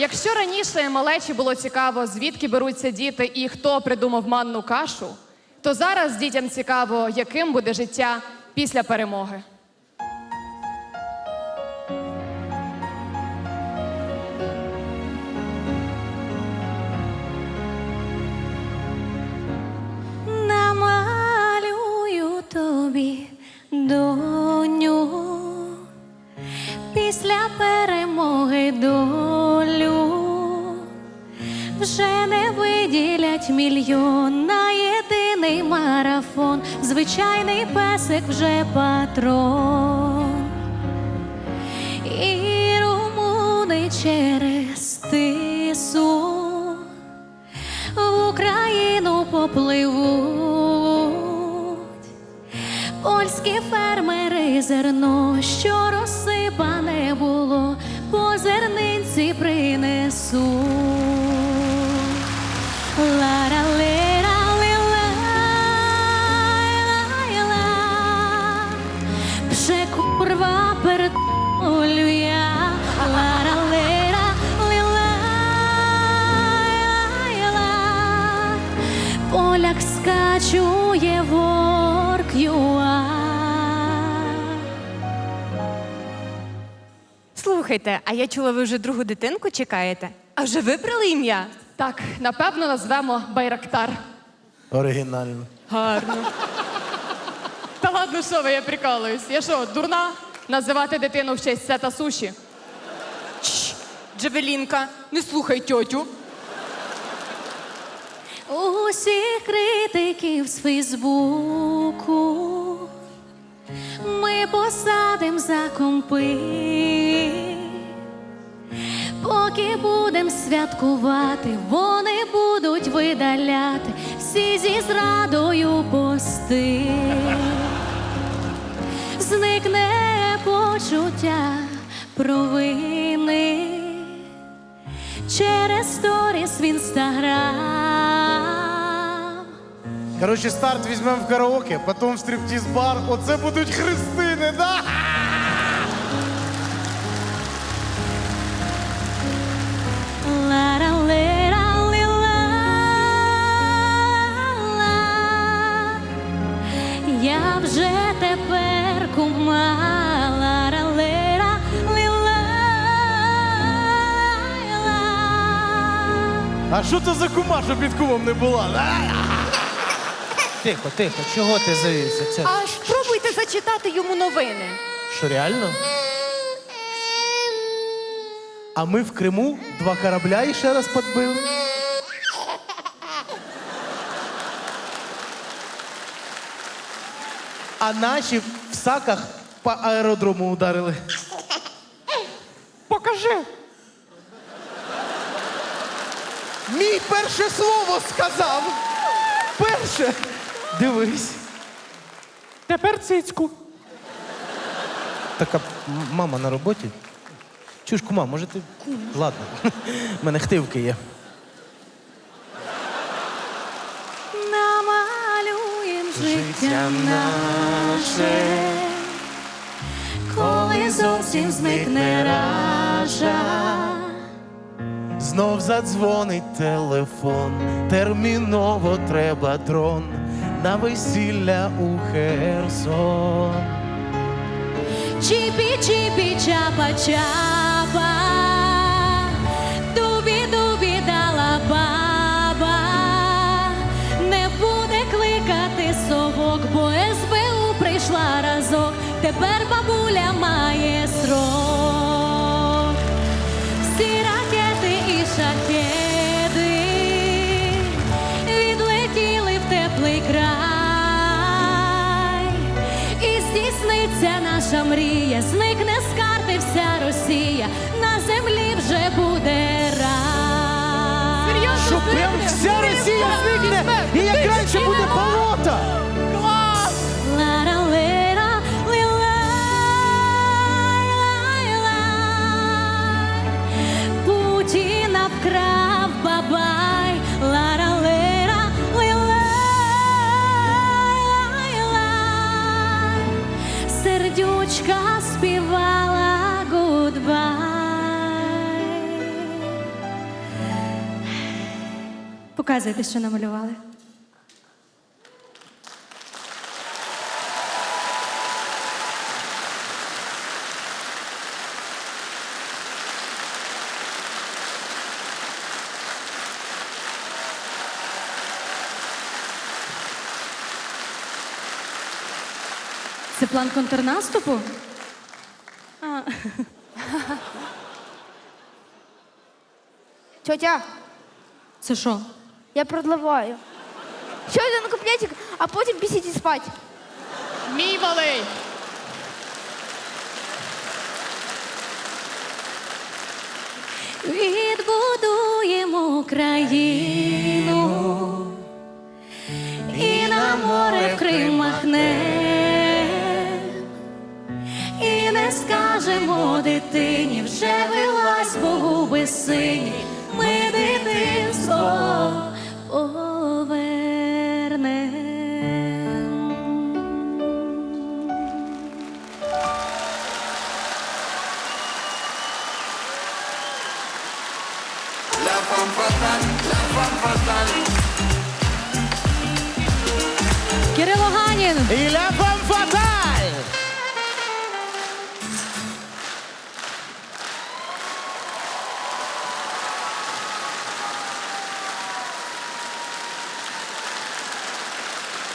Якщо раніше малечі було цікаво, звідки беруться діти і хто придумав манну кашу, то зараз дітям цікаво, яким буде життя після перемоги. Вже не виділять мільйон на єдиний марафон. Звичайний песик вже патрон. І румуни через тису в Україну попливуть. Польські фермери зерно, що розсипане було, по зернинці принесуть. Скачує ворк юа. Слухайте, а я чула, ви вже другу дитинку чекаєте? А вже вибрали ім'я? Так, напевно, назвемо Байрактар. Оригінально. Гарно. Та ладно, що ви, я прикалуюсь. Я що, дурна? Називати дитину в честь сета суші? Чш, Джавелінка, не слухай тьотю. Усіх критиків з Фейсбуку ми посадим за компи, поки будем святкувати, вони будуть видаляти всі зі зрадою пости. Зникне почуття провини через сторіс в інстаграм. Коротше, старт візьмемо в караоке, потім в стриптіз-бар. Оце будуть хрестини, да? Я вже тепер кума. Лара-лера, лила-ла. А що це за кума, що під кумом не була? Тихо, тихо, чого ти завівся? Це А спробуйте зачитати йому новини. Що реально? А ми в Криму два корабля і ще раз підбили. А наші в саках по аеродрому ударили. покажи. Мій перше слово сказав. Перше. Дивись. Тепер цицьку. Така мама на роботі. Чуєш, кума, може ти. Ладно, в мене хтивки є. Намалюєм життя наше, коли зовсім зникне ража. Знов задзвонить телефон, терміново треба дрон на весілля у Херсон. Чіпі, чіпі, чапа, чапа, дубі, дубі, дала баба, не буде кликати совок, бо СБУ прийшла разок, тепер бабуля має срок. Край. І здійсниться наша мрія, зникне з карти вся Росія, на землі вже буде рай. Серйозно? Що прям вся Росія зникне, і як раніше буде болото. Путіна вкрав Показуйте, що намалювали. Це план контрнаступу? Тьотя, Це що? Я продливаю. Ще один куплетик, а потім пісіть і спать. Мій малий. Відбудуємо Україну і на море в Крим махнем. І не скажемо дитині, вже вилазь Богу без сині, Кирило Ганін. Ілля